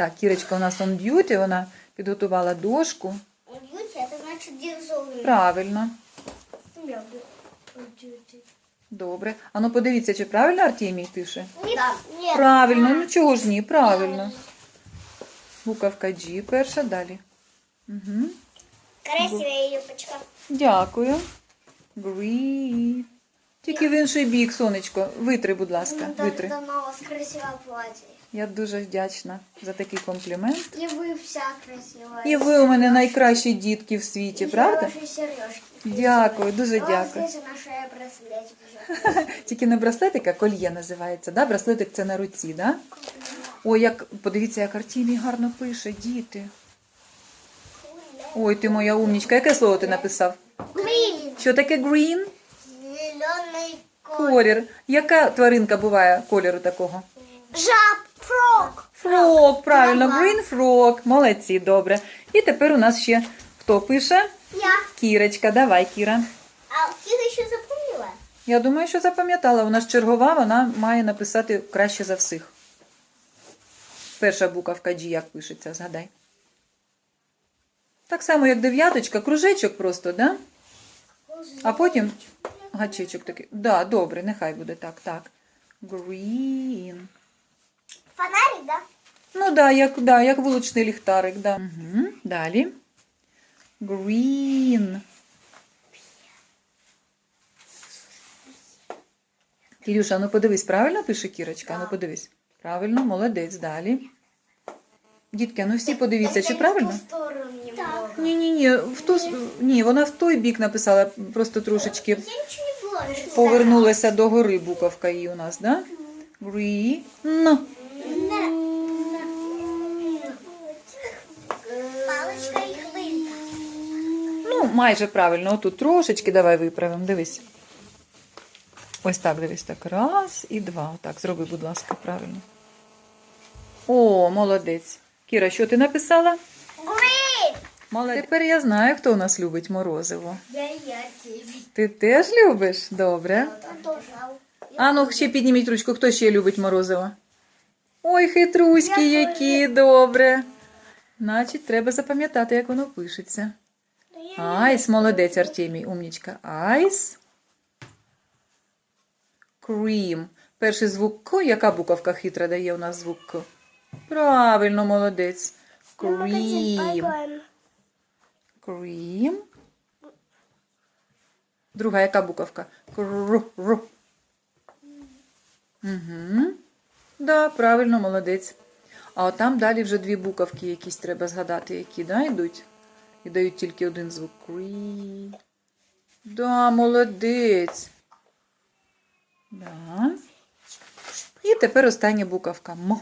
Так, Кірочка у нас он б'юті, вона підготувала дошку. Бьюти, это значит дирижер. Правильно. Я бьюти. Добре. А ну подивіться, чи правильно Артемій пише? Нет. Правильно, ну чого ж ні, правильно. Буковка G перша, далі. Угу. Красивая юбочка. Дякую. Green. Тільки в інший бік, сонечко. Витри, будь ласка, витри. Да, на вас красивое платье. Я дуже вдячна за такий комплімент. И вы вся красивая. І ви у мене найкращі дітки в світі, правда? ваши сережки. Дякую, дуже дякую. здесь на шее браслетик. Тільки не браслетик, а кольє називається. Да? Браслетик це на руці, да? Ой, як подивіться, як Артемій гарно пише, діти. Ой, ти моя умнічка. Яке слово ти написав? Green. Що таке green? Колір. Яка тваринка буває кольору такого? Жаб. Фрог. Фрог, правильно, green frog. Молодці, добре. І тепер у нас ще хто пише? Я. Кірочка, давай, Кіра. А ты еще запомнила? Я думаю, що запам'ятала. Вона ж чергова, вона має написати краще за всіх. Перша буковка G як пишеться, згадай. Так само, як дев'яточка, кружечок просто, да? А потім гачечок такий. Да, добре, нехай буде так, так. Green. Фонарик, да? Ну да, як, да, як вуличний ліхтарик, да. Угу. Далі. Green. Кирюша, ну подивись, правильно пише Кірочка? Ну подивись. Правильно, молодець, далі. Дітки, ну всі подивіться, чи правильно? Так. Ні, ні, ні, в ту с- ні, вона в той бік написала, просто трошечки Я ничего не было. повернулася до гори буковка її у нас, да? Палочка и хвилька. Ну, майже правильно. Отут трошечки давай виправимо. Дивись. Ось так, дивись, так. Раз і два. Отак, зроби, будь ласка, правильно. О, молодець. Кіра, що ти написала? Молодець. Тепер я знаю, хто у нас любить морозиво. Я я. Ти теж любиш? Добре. А ну, ще підніміть ручку, хто ще любить морозиво? Ой, хитруські які, добре. Значить, треба запам'ятати, як воно пишеться. Айс, молодець, Артемій, умнічка. Айс. Крім. Перший звук К. Яка буковка хитра дає у нас звук К? Правильно, молодець. Крім. Крім. Друга яка буковка? Кр. Р. Угу. Да, правильно, молодець. А от там далі вже дві буковки якісь треба згадати, які да, йдуть. І дають тільки один звук. Крі. Да, молодець. Да. І тепер остання буковка М.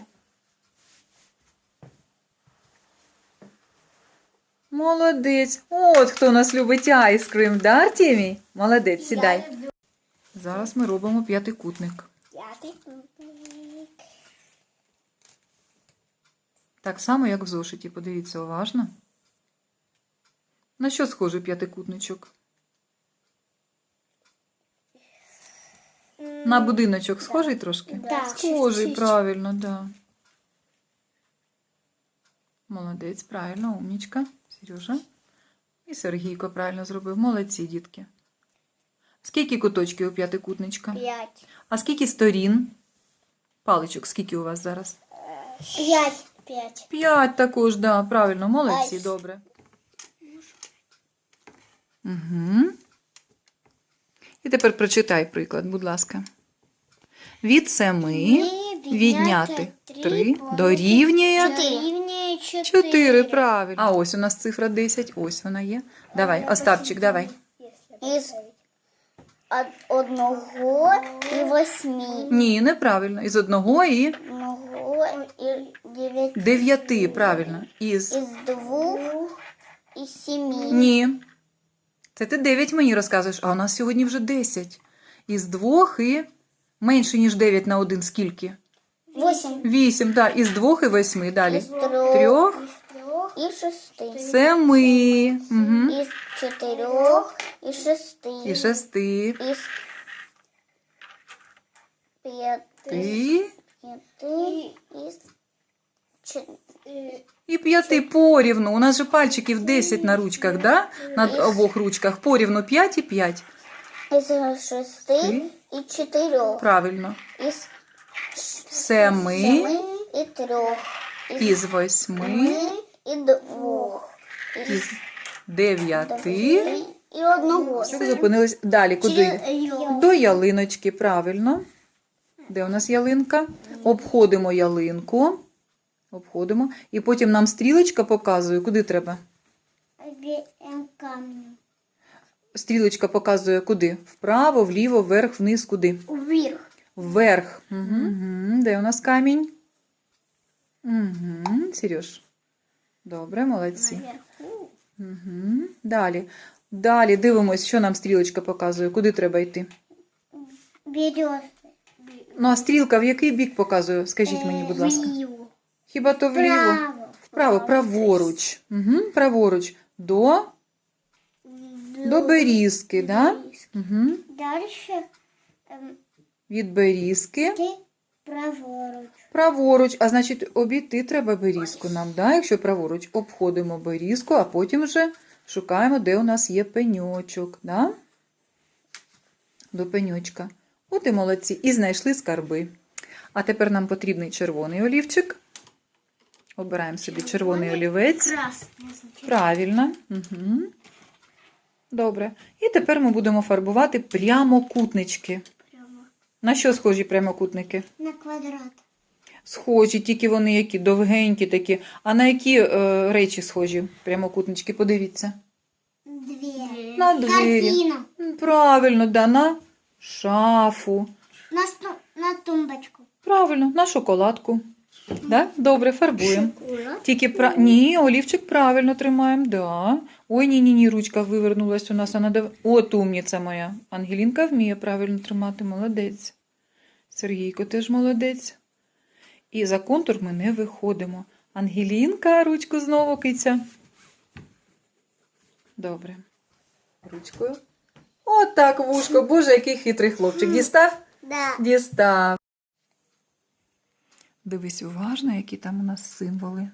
Молодець. От хто у нас любить айскрим, да, Артемій? Молодець, сідай. Зараз ми робимо п'ятикутник. Пятый. Так само, як в зошиті. Подивіться уважно. На що схожий п'ятикутничок? На будиночок схожий трошки? Да. Схожий, правильно, да. Молодець, правильно, умнічка. Сережа. І Сергійко правильно зробив. Молодці, дітки. Скільки куточків у п'ятикутничка? Пять. А скільки сторін? Паличок, скільки у вас зараз? Пять. Пять. П'ять також, да, правильно, молодці, П'ять. добре. Угу. І тепер прочитай приклад, будь ласка. Від семи відняти три Дорівнює чотири. чотири, правильно. А ось у нас цифра 10, ось вона є. Давай, Остапчик, давай. Із одного і восьми. Ні, неправильно. Із одного і Одного і дев'яти. дев'яти, правильно. Із Із двох і семи. Ні. Це ти 9 мені розказуєш, а у нас сьогодні вже 10. Із двох і менше, ніж 9 на 1 скільки? Восемь. 8, так. Із двох і восьми. Далі. Із трьох. Трьох, І шести. семи, угу. Із чотирьох і шести. і шести. Із п'яти. І П'яти. Із Чи- е, І п'яти порівну. У нас же пальчиків 10 на ручках, да? На обох ручках. Порівну 5 і 5. Із шести Ти? і чотирьох. Правильно. Із Семи і трьох. із восьми, і двох. із дев'яти. І одного. Все, зупинились. Далі куди? До ялиночки, правильно. Де у нас ялинка? Обходимо ялинку. Обходимо. І потім нам стрілочка показує, куди треба. Стрілочка показує куди? Вправо, вліво, вверх, вниз, куди? Вверх. Вверх. Угу. Де у нас камінь? Угу. Сереж. Добре, молодці. Наверху. Угу. Далі. Далі дивимось, що нам стрілочка показує, куди треба йти. Берез. Ну, а стрілка в який бік показує? Скажіть мені, будь ласка. Вліво. Хіба то вліво? Вправо. Вправо, праворуч. Угу. Праворуч. До, до берізки, да? Угу. Дальше ем, Від берізки. праворуч. Праворуч, а значить, обійти треба берізку нам, да? якщо праворуч. Обходимо берізку, а потім вже шукаємо, де у нас є пеньочок. Да? До пеньочка. От і молодці. І знайшли скарби. А тепер нам потрібний червоний олівчик. Обираємо собі червоний олівець. Правильно. Угу. Добре. І тепер ми будемо фарбувати прямокутнички. На що схожі прямокутники? на квадрат. Схожі, тільки вони які довгенькі такі. А на які е, речі схожі прямокутнички? Подивіться. Дві. На двері. Картина. Правильно, да, на шафу. На, на тумбочку. Правильно, на шоколадку. Да? Добре, фарбуємо. Тільки пра... Ні, олівчик правильно тримаємо. Да. Ой, ні, ні, ручка вивернулась у нас. А надо... От умніця моя. Ангелінка вміє правильно тримати. Молодець. Сергійко теж молодець. І за контур ми не виходимо. Ангелінка, ручку знову киця. Добре. Ручкою. От так, вушко. Боже, який хитрий хлопчик. Дістав? Да. Дістав. Дивись уважно, які там у нас символи.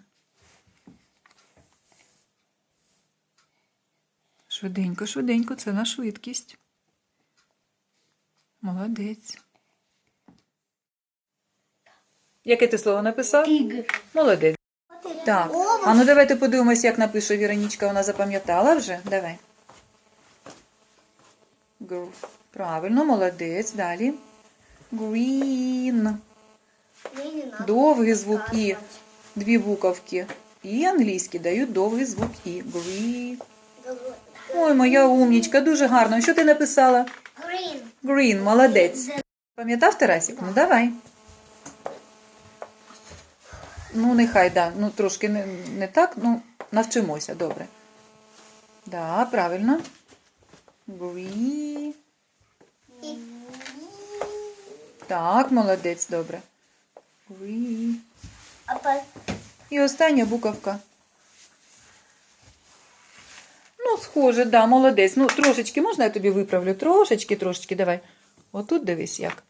Швиденько, швиденько, це на швидкість. Молодець. Яке ти слово написав? Молодець. Так. А ну давайте подивимось, як напише Віронічка. Вона запам'ятала вже? Давай. Правильно, молодець. Далі. Green. Довгий звук І. Дві буковки. І англійські дають довгий звук І. Green. Ой, моя умнічка, дуже гарно. Що ти написала? Green. Green, молодець. Пам'ятав Тарасик? Ну давай. Ну, нехай, да. Ну, трошки не, не так, ну, навчимося, добре. Да, правильно. Green. Так, молодець, добре. По... І остання буковка. Ну, схоже, да, молодець. Ну, трошечки, можна я тобі виправлю? Трошечки, трошечки, давай. Отут дивись як.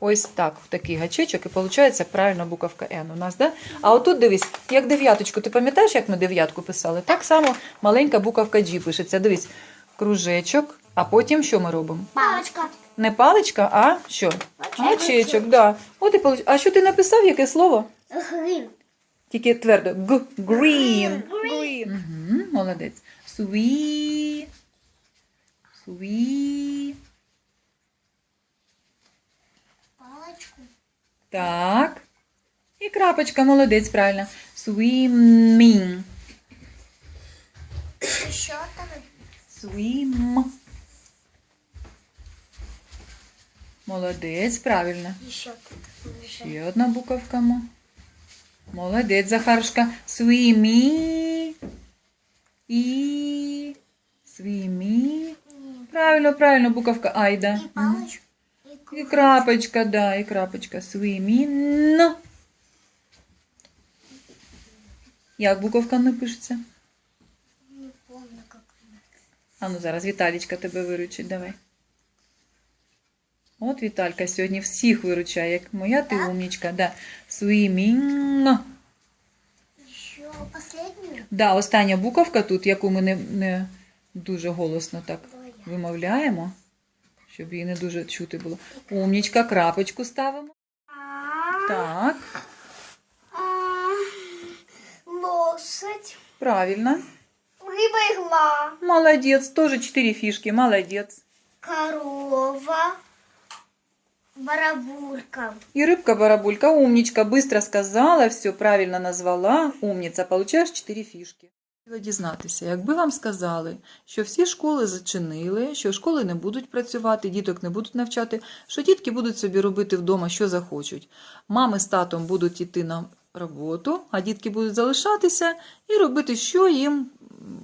Ось так, в такий гачечок, і виходить правильно буковка Н у нас, да? А отут дивись, як дев'яточку. Ти пам'ятаєш, як ми дев'ятку писали? Так само маленька буковка G пишеться. Дивись, кружечок, а потім що ми робимо? Палочка. Не паличка, а що? Гачечок, да. От і получ- А що ти написав, яке слово? Green. Тільки твердо. Г. Green. Green. Угу, молодець. Sweet. Sweet. Палочку. Так. І крапочка, молодець, правильно. Swimming. Еще там. Swim. Молодець, правильно. Ще одна буковка. мо. Молодець, Захарушка. Свімі. І. Свімі. Правильно, правильно, буковка Айда. І крапочка, да, і крапочка. Свімін. Як буковка не пишеться? Не помню, как. А ну зараз Віталічка тебе виручить, давай. От Віталька сьогодні всіх виручає, як моя ти умнічка. Да. Swimming. Э, Последнюю? Да, остання буковка тут, яку ми не, не дуже голосно так Твоя. вимовляємо, щоб її не дуже чути було. Умнічка, крапочку ставимо. Так, Лошадь. правильно. Рыба игла. Молодец, тоже четыре фишки, молодец. Корова. Барабулька. И рыбка-барабулька, умничка, быстро сказала, все правильно назвала. Умниця, получаєш 4 фішки. Хотіла дізнатися, якби вам сказали, що всі школи зачинили, що школи не будуть працювати, діток не будуть навчати, що дітки будуть собі робити вдома, що захочуть. Мами з татом будуть йти на роботу, а дітки будуть залишатися і робити, що їм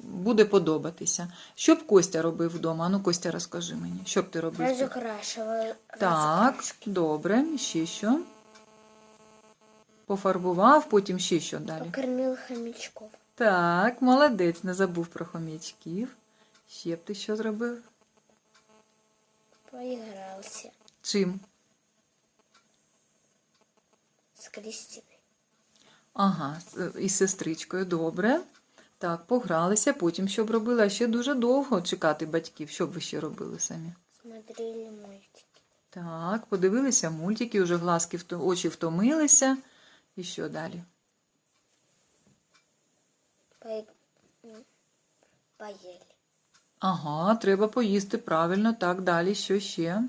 буде подобатися. Що б Костя робив вдома? Ну, Костя, розкажи мені, що б ти робив? Разукрашиваю. Так, добре, ще що? Пофарбував, потім ще що далі. Покормил хомячков. Так, молодець, не забув про хомячків. Ще б ти що зробив? Поигрался Чим? с Кристиной. Ага, із сестричкою, добре. Так, погралися, потім що б робили? А ще дуже довго чекати батьків. Що б ви ще робили самі? Смотрели мультики. Так, подивилися мультики, уже глазки очі втомилися. І що далі? По... м, Ага, треба поїсти правильно, так, далі, що ще?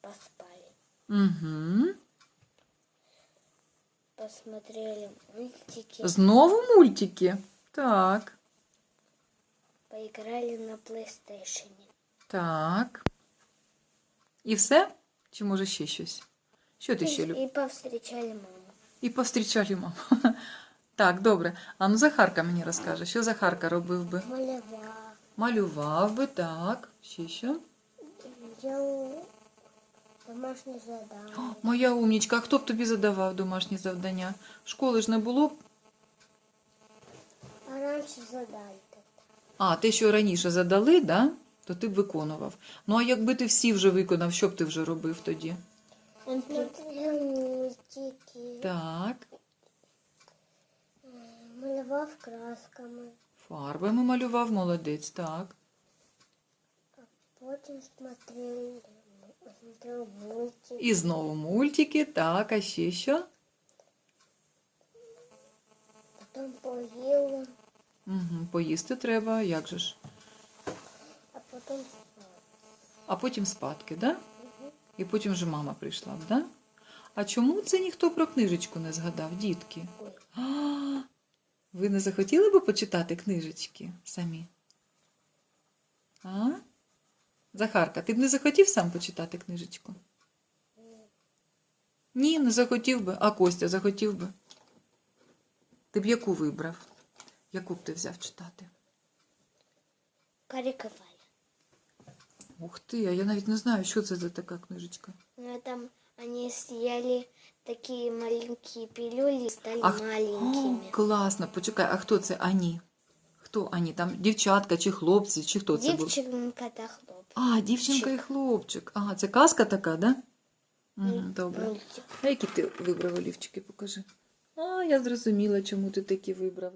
Поспали. Угу. Посмотрели мультики. Знову мультики? Так, Поиграли на PlayStation. так. І все? Чи може ще щось? Що ти ще любиш? И повстречали маму. І повстрічали маму. Так, добре. А ну Захарка мені розкаже, що Захарка робив би? Малевала. Малював би, так. Ще що? Делал домашнее задание. Моя умнічка, а хто б тобі задавав домашні завдання? Школи ж не було б. А раньше задали. А, те, що раніше задали, да? то ти б виконував. Ну, а якби ти всі вже виконав, що б ти вже робив тоді? Мультики. Так, Малевал красками. фарбами малював, молодець, так. А Потім смотрели. І знову мультики, так, а ще що? Потом поел, Угу, поїсти треба, як же ж? а потом спал. А потім спадки, да? І потім вже мама прийшла б, да? А чому це ніхто про книжечку не згадав, дітки? Ой. А, ви не захотіли би почитати книжечки самі? А? Захарка, ти б не захотів сам почитати книжечку? Ні, не захотів би. А Костя захотів би. Ти б яку вибрав? Яку б ти взяв читати? Кариковали. Ух ти, а я навіть не знаю, що це за така книжечка. Ну, там они съели такие маленькие пилюли и стали А маленькими. О, класно, почекай, а хто це Ані? Хто Ані? Там дівчатка чи хлопці, чи хто це був? Дівчинка та хлопчик. А, дівчинка і хлопчик. Ага, це казка така, да? Угу, добре. А які ти вибрав олівчики, покажи. А, я зрозуміла, чому ти такі вибрав.